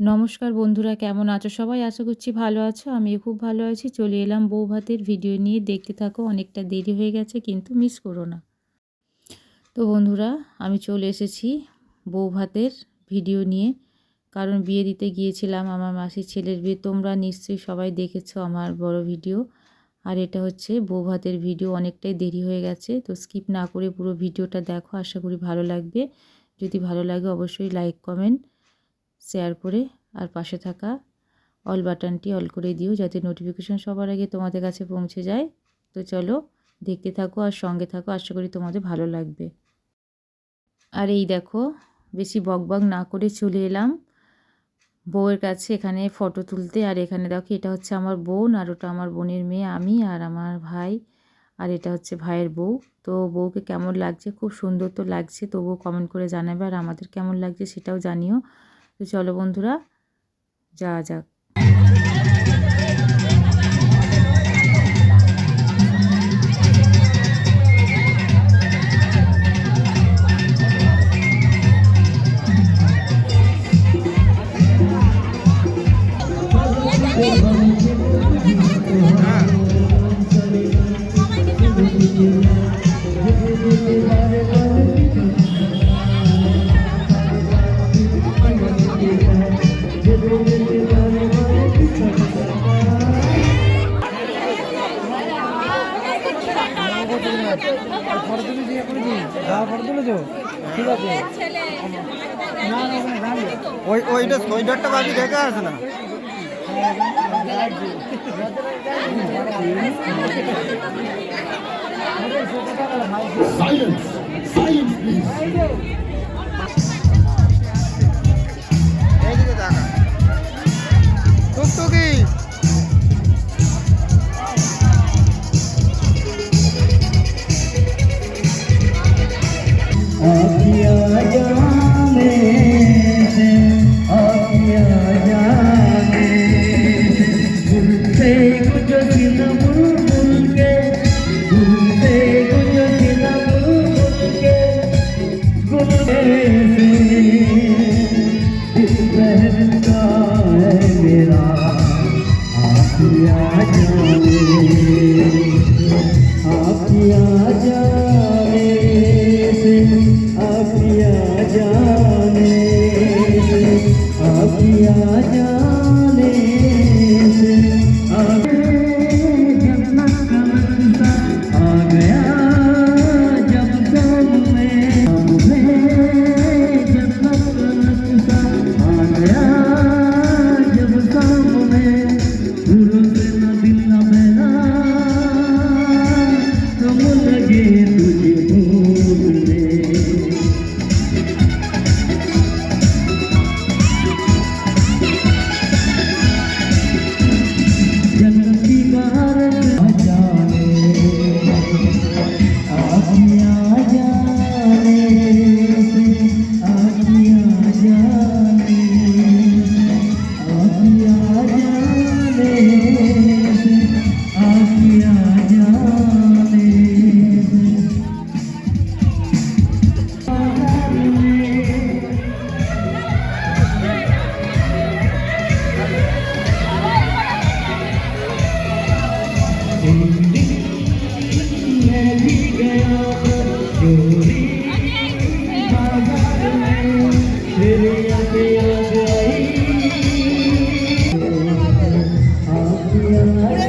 নমস্কার বন্ধুরা, কেমন আছো? সবাই আশা করছি ভালো আছো, আমিও খুব ভালো আছি। চলে এলাম বউ ভাতের ভিডিও নিয়ে। দেখতে থাকো, অনেকটা দেরি হয়ে গেছে, কিন্তু মিস করো না। তো বন্ধুরা, আমি চলে এসেছি বউ ভাতের ভিডিও নিয়ে। কারণ বিয়ে দিতে গিয়েছিলাম আমার মাসির ছেলের বিয়ে। তোমরা নিশ্চয়ই সবাই দেখেছ আমার বড় ভিডিও আর এটা হচ্ছে বউ ভাতের ভিডিও অনেকটাই দেরি হয়ে গেছে। তো স্কিপ না করে পুরো ভিডিওটা দেখো, আশা করি ভালো লাগবে। যদি ভালো লাগে অবশ্যই লাইক কমেন্ট শেয়ার করে আর পাশে থাকা অল বাটনটি অল করে দিও যাতে নোটিফিকেশান সবার আগে তোমাদের কাছে পৌঁছে যায়। তো চলো দেখতে থাকো আর সঙ্গে থাকো, আশা করি তোমাদের ভালো লাগবে। আর এই দেখো, বেশি বকবক না করে চলে এলাম। বউয়ের কাছে এখানে ফটো তুলতে, আর এখানে দেখো এটা হচ্ছে আমার বোন, আর ওটা আমার বোনের মেয়ে, আমি আর আমার ভাই, আর এটা হচ্ছে ভাইয়ের বউ। তো বউকে কেমন লাগছে? খুব সুন্দর তো লাগছে, তবুও কমেন্ট করে জানাবে, আর আমাদের কেমন লাগছে সেটাও জানিও। তো চলো বন্ধুরা যাওয়া যাক। সোয়েটারটা বাকি দেখে আসে না এইদিকে দেখা টুকটুকি आखिया जाने से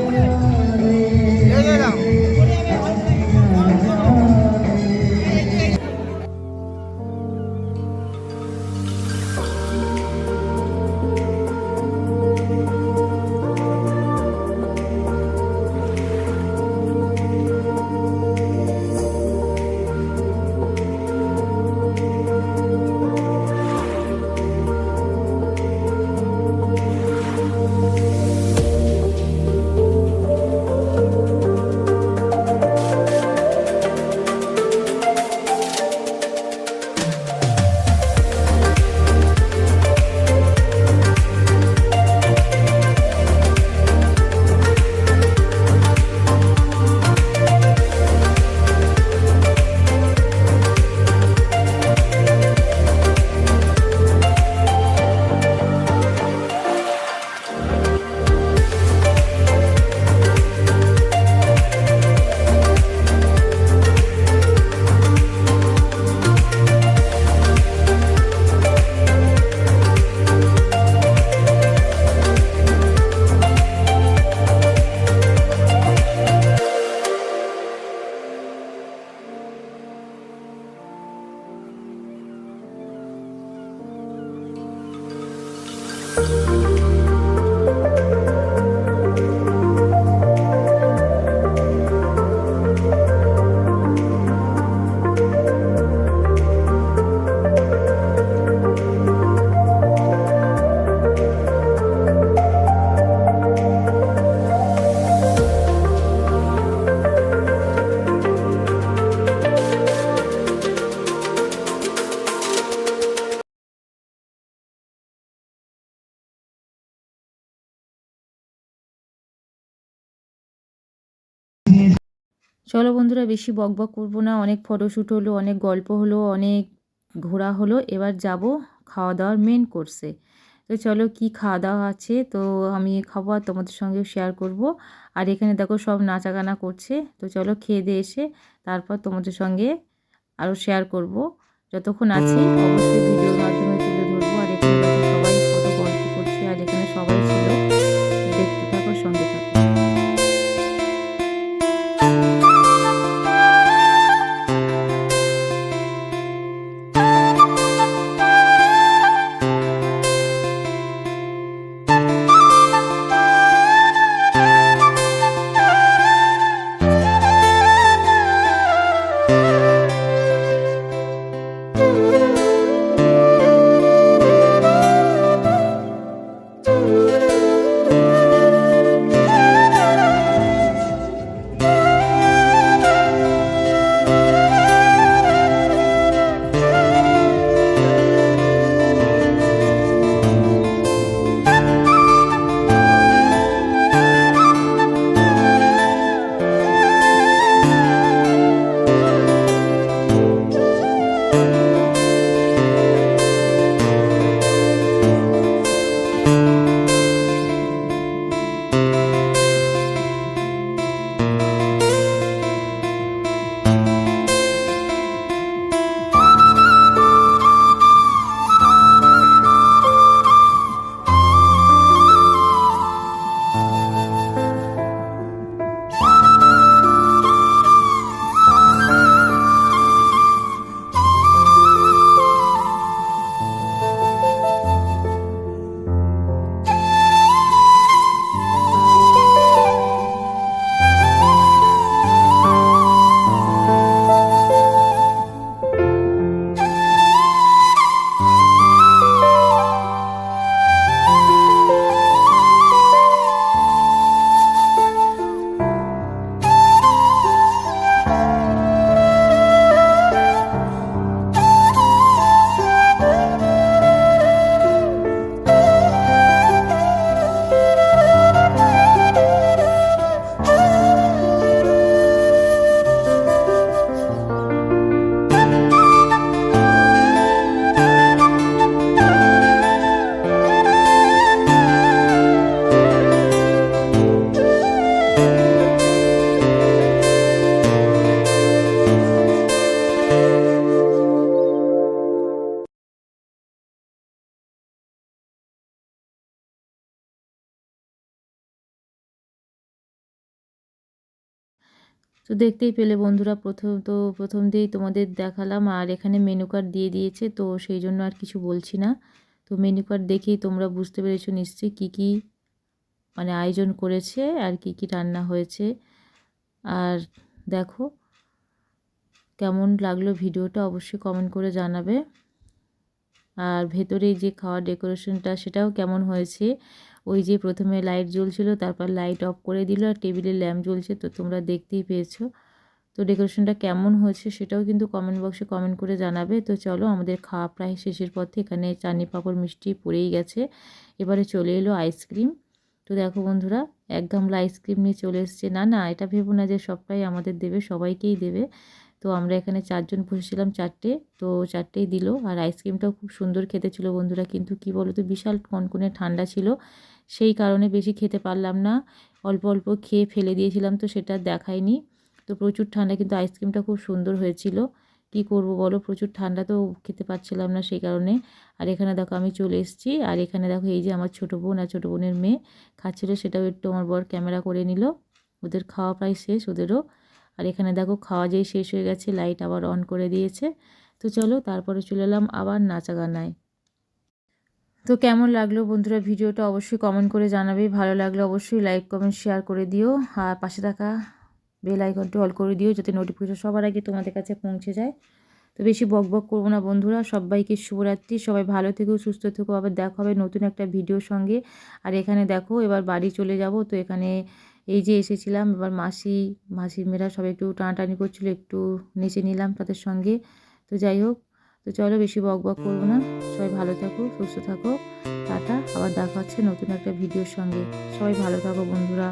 lên চলো বন্ধুরা, বেশি বক বক করব না। অনেক ফটোশ্যুট হলো, অনেক গল্প হলো, অনেক ঘোরা হলো। এবার যাব খাওয়া দাওয়ার মেন কোর্সে তো চলো, কি খাওয়া দাওয়া আছে? তো আমি খাব আর তোমাদের সঙ্গেও শেয়ার করব। আর এখানে দেখো, সব নাচাগানা করছে। তো চলো, খেয়ে দিয়ে এসে তারপর তোমাদের সঙ্গে আরও শেয়ার করব। যতক্ষণ আছি, অবশ্যই ভিডিওর তো দেখতেই পেলে বন্ধুরা, প্রথম তো প্রথম দিয়েই তোমাদের দেখালাম আর এখানে মেনু কার্ড দিয়ে দিয়েছে, তো সেই জন্য আর কিছু বলছি না। তো মেনু কার্ড দেখেই তোমরা বুঝতে পেরেছ নিশ্চয়ই কী কী মানে আয়োজন করেছে আর কি কি রান্না হয়েছে। আর দেখো, কেমন লাগল ভিডিওটা অবশ্যই কমেন্ট করে জানাবে। আর ভেতরে যে খাওয়ার ডেকোরেশনটা সেটাও কেমন হয়েছে ওই যে প্রথমে লাইট জ্বলছিল, তারপর লাইট অফ করে দিল আর টেবিলে ল্যাম্প জ্বলছে, তো তোমরা দেখতেই পেয়েছ। তো ডেকোরেশনটা কেমন হয়েছে সেটাও কিন্তু কমেন্ট বক্সে কমেন্ট করে জানাবে। তো চলো আমাদের খাওয়া প্রায় শেষের পথে এখানে চানি পাঁপড় মিষ্টি পড়েই গেছে। এবারে চলে এলো আইসক্রিম তো দেখো বন্ধুরা, এক গামলা আইসক্রিম নিয়ে চলে এসছে। না না, এটা ভেবো না যে সবটাই আমাদের দেবে, সবাইকেই দেবে। তো আমরা এখানে চারজন বসেছিলাম চারটে, তো চারটেই দিল। আর আইসক্রিমটাও খুব সুন্দর খেতে ছিল বন্ধুরা, কিন্তু কি বলো তো বিশাল কনকনে ঠান্ডা ছিল। সেই কারণে বেশি খেতে পারলাম না। অল্প অল্প খেয়ে ফেলে দিয়েছিলাম তো সেটা দেখায়নি। তো প্রচুর ঠান্ডা, কিন্তু আইসক্রিমটা খুব সুন্দর হয়েছিল। কি করব বলো? প্রচুর ঠান্ডা তো খেতে পারছিলাম না সেই কারণে। আর এখানে দেখো আমি চলে এসেছি। আর এখানে দেখো এই যে আমার ছোটো বোন আর ছোটো বোনের মেয়ে খাচ্ছিল, সেটাও একটু আমার বর ক্যামেরা করে নিল। ওদের খাওয়া প্রায় শেষ ওদেরও। আর এখানে দেখো খাওয়া যেই শেষ হয়ে গেছে, লাইট আবার অন করে দিয়েছে। তো চলো তারপরে চলে এলাম আবার নাচা গানায়। তো কেমন লাগল বন্ধুরা ভিডিওটা অবশ্যই কমেন্ট করে জানাবে। ভালো লাগলে অবশ্যই লাইক কমেন্ট শেয়ার করে দিও। আর পাশে থাকা বেল আইকনটি অল করে দিও যাতে নোটিফিকেশন সবার আগে তোমাদের কাছে পৌঁছে যায়। তো বেশি বক বক করব না বন্ধুরা। সবাইকে শুভরাত্রি। সবাই ভালো থেকো, সুস্থ থেকো। আবার দেখা হবে নতুন একটা ভিডিওর সঙ্গে। আর এখানে দেখো, এবার বাড়ি চলে যাব। তো এখানে এই যে এসেছিলাম, এবার মাসি, মাসির মেয়েরা সবাই একটু টানাটানি করছিল, একটু নেচে নিলাম তাদের সঙ্গে। তো যাই হোক তো চলো বেশি বক বক করব না। সবাই ভালো থাকো, সুস্থ থাকো। টাটা, আবার দেখা হচ্ছে নতুন একটা ভিডিওর সঙ্গে। সবাই ভালো থাকো বন্ধুরা।